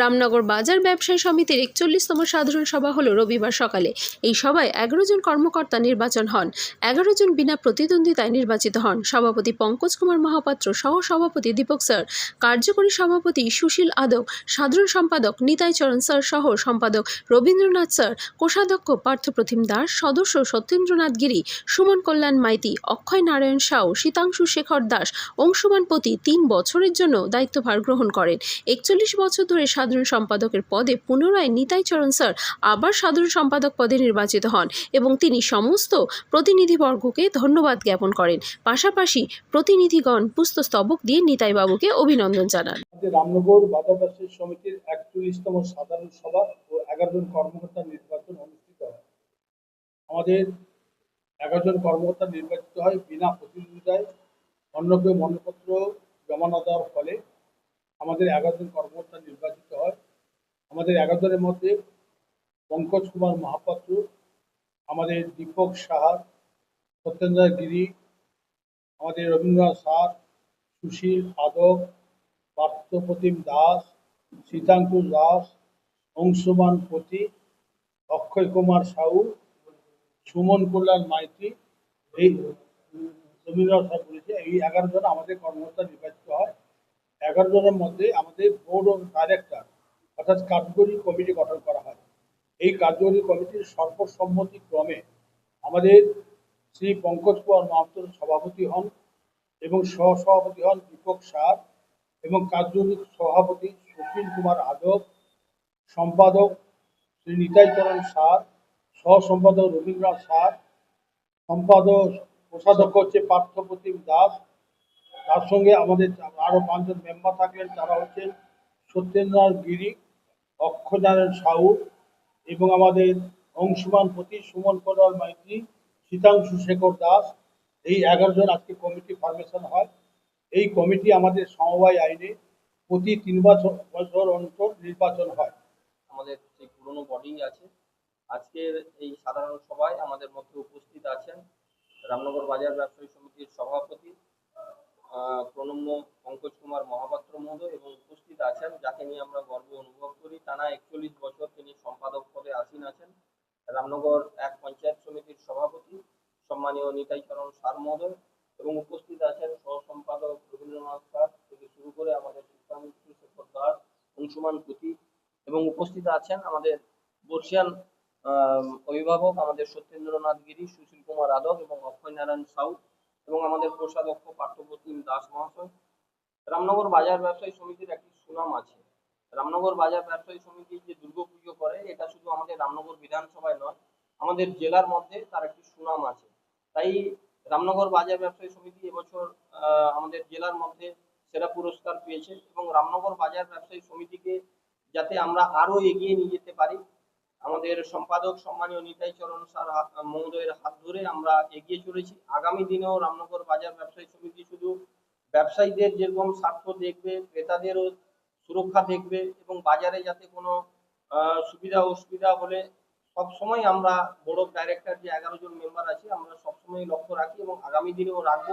রামনগর বাজার ব্যবসায়ী সমিতির একচল্লিশতম সাধারণ সভা হলো রবিবার সকালে। এই সভায় এগারো জন কর্মকর্তা নির্বাচন হন। এগারো জন বিনা প্রতিদ্বন্দ্বিতায় নির্বাচিত হন। সভাপতি পঙ্কজ কুমার মহাপাত্র সহ সভাপতি দীপক স্যার, কার্যকরী সভাপতি সুশীল আদক, সাধারণ সম্পাদক নিতাই চরণ স্যার সহ সম্পাদক রবীন্দ্রনাথ স্যার, কোষাধ্যক্ষ পার্থপ্রতিম দাস, সদস্য সত্যেন্দ্রনাথ গিরি, সুমন কল্যাণ মাইতি, অক্ষয় নারায়ণ সাউ, শীতাংশু শেখর দাস, অংশুমান পতি তিন বছরের জন্য দায়িত্বভার গ্রহণ করেন। একচল্লিশ বছর ধরে সাধারণ সম্পাদকের পদে পুনরায় নিতাই চরণ স্যার আবার সাধারণ সম্পাদক পদে নির্বাচিত হন এবং তিনি সমস্ত প্রতিনিধিবর্গকে ধন্যবাদ জ্ঞাপন করেন। পাশাপাশি প্রতিনিধিগণ পুস্তস্তবক দিয়ে নিতাইবাবুকে অভিনন্দন জানান। রামনগর বাজার সমিতির একচল্লিশতম সাধারণ সভা ও এগারো জন কর্মকর্তা নির্বাচন অনুষ্ঠিত আমাদের এগারো জন কর্মকর্তা নির্বাচিত হয় বিনা প্রতিদ্বন্দ্বিতায়। অন্য কেউ মনোনয়নপত্র জমা না দেওয়ার ফলে আমাদের এগারো জন কর্মকর্তা নির্বাচিত হয়। আমাদের এগারো জনের মধ্যে পঙ্কজ কুমার মহাপাত্র, আমাদের দীপক সাহা, সত্যেন্দ্র গিরি, আমাদের রবীন্দ্রনাথ সার সুশীল আদক পার্থপ্রতিম দাস সীতাঙ্কু দাস, অংশুমান পতি অক্ষয় কুমার সাউ সুমন কল্যাণ মাইতি, এই রবীন্দ্রনাথ সাহেব বলেছে। এই এগারো জন আমাদের কর্মকর্তা নির্বাচিত হয়। এগারো জনের মধ্যে আমাদের বোর্ড অফ ডাইরেক্টর অর্থাৎ কার্যকরী কমিটি গঠন করা হয়। এই কার্যকরী কমিটির সর্বসম্মতি ক্রমে আমাদের শ্রী পঙ্কজ কুমার মাহাত্র সভাপতি হন এবং সহসভাপতি হন দীপক সার এবং কার্যকরী সভাপতি সুশীল কুমার আদব, সম্পাদক শ্রী নিতাই চরণ সার সহ সম্পাদক রবীন্দ্রনাথ সার সম্পাদক, কোষাধ্যক্ষ হচ্ছে পার্থপ্রতিম দাস তার সঙ্গে আমাদের আরও পাঁচজন মেম্বার থাকলেন তারা হচ্ছেন সত্যেন্দ্রনাথ গিরি অক্ষনারায়ণ সাহু এবং আমাদের অংশুমান পতি সুমন করাল মাইতি, শীতাংশু শেখর দাস। এই এগারো জন আজকে কমিটি ফরমেশন হয়। এই কমিটি আমাদের সমবায় আইনে প্রতি তিন বছর বছর অন্তর নির্বাচন হয়। আমাদের যে পুরনো বডি আছে, আজকের এই সাধারণ সভায় আমাদের মধ্যে উপস্থিত আছেন রামনগর বাজার ব্যবসায়ী সমিতির সভাপতি প্রণম্য পঙ্কজ কুমার মহাপাত্র মহোদয় এবং উপস্থিত আছেন, যাকে নিয়ে আমরা গর্ব অনুভব করি। টানা একচল্লিশ বছর তিনি সম্পাদক পদে আসীন আছেন। রামনগর এক পঞ্চায়েত সমিতির সভাপতি সম্মানীয় নিতাইচরণ সার মহোদয় এবং উপস্থিত আছেন সহ সম্পাদক রবীন্দ্রনাথ স্যার থেকে শুরু করে আমাদের শিক্ষামন্ত্রী শেখর দাস, অংশুমান পুতি এবং উপস্থিত আছেন আমাদের বর্ষিয়ান অভিভাবক আমাদের সত্যেন্দ্রনাথ গিরি, সুশীল কুমার আদক এবং অক্ষয় নারায়ণ সাউ। এবং আমাদের কোষাধ্যক্ষ পার্থপ্রতিম দাস মহাশয়। রামনগর বাজার ব্যবসায়ী সমিতির একটি সুনাম আছে। রামনগর বাজার ব্যবসায়ী সমিতি যে দুর্গাপুজো করে, এটা শুধু আমাদের রামনগর বিধানসভায় নয়, আমাদের জেলার মধ্যে তার একটি সুনাম আছে। তাই রামনগর বাজার ব্যবসায়ী সমিতি এবছর আমাদের জেলার মধ্যে সেরা পুরস্কার পেয়েছে এবং রামনগর বাজার ব্যবসায়ী সমিতিকে যাতে আমরা আরও এগিয়ে নিয়ে যেতে পারি আমাদের সম্পাদক সম্মানীয় নিতাই চরণ স্যার মহোদয়ের হাত ধরে আমরা এগিয়ে চলেছি। আগামী দিনেও রামনগর বাজার ব্যবসায়ী সমিতি শুধু ব্যবসায়ীদের যেরকম স্বার্থ দেখবে, ক্রেতাদেরও সুরক্ষা দেখবে এবং বাজারে যাতে কোনো সুবিধা অসুবিধা হলে সবসময় আমরা বোর্ড অফ ডাইরেক্টর যে এগারো জন মেম্বার আছে, আমরা সবসময় লক্ষ্য রাখি এবং আগামী দিনেও রাখব।